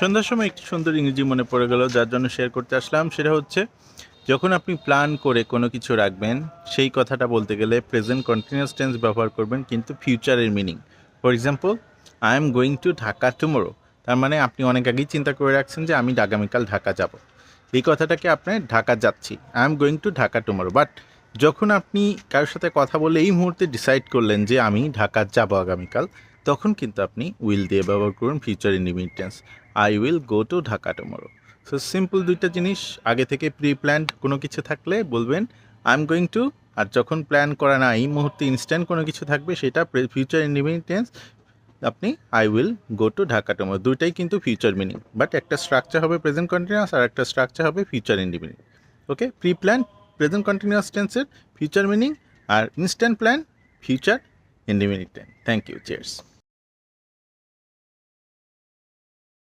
সন্ধ্যার সময় একটি সুন্দর ইংরেজি মনে পড়ে গেল, যার জন্য শেয়ার করতে আসলাম। সেটা হচ্ছে, যখন আপনি প্ল্যান করে কোনো কিছু রাখবেন, সেই কথাটা বলতে গেলে প্রেজেন্ট কন্টিনিউয়াস টেন্স ব্যবহার করবেন, কিন্তু ফিউচারের meaning for example I am going to Dhaka tomorrow তার মানে আপনি অনেক আগেই চিন্তা করে রাখছেন যে আমি আগামীকাল ঢাকা যাব। এই কথাটাকে আপনি ঢাকা যাচ্ছি। I am going to Dhaka tomorrow but যখন আপনি কারোর সাথে কথা বলে এই মুহূর্তে ডিসাইড করলেন যে আমি ঢাকা যাব আগামীকাল তখন কিন্তু আপনি উইল দিয়ে ব্যবহার করুন future independence I will go to Dhaka tomorrow so simple দুইটা জিনিস, আগে থেকে প্রি প্ল্যান্ড কোনো কিছু থাকলে বলবেন আই এম গোয়িং টু আর যখন প্ল্যান করা না, এই মুহূর্তে ইনস্ট্যান্ট কোনো কিছু থাকবে, সেটা ফিউচার ইন্ডিপেন্ডেন্স আপনি I will go to Dhaka tomorrow দুইটাই কিন্তু ফিউচার মিনিং বাট একটা স্ট্রাকচার হবে প্রেজেন্ট কন্টিনিউয়াস আর একটা স্ট্রাকচার হবে future independent okay pre plan present continuous টেন্সের future meaning R instant plan future in the minute 10. Thank you. Cheers.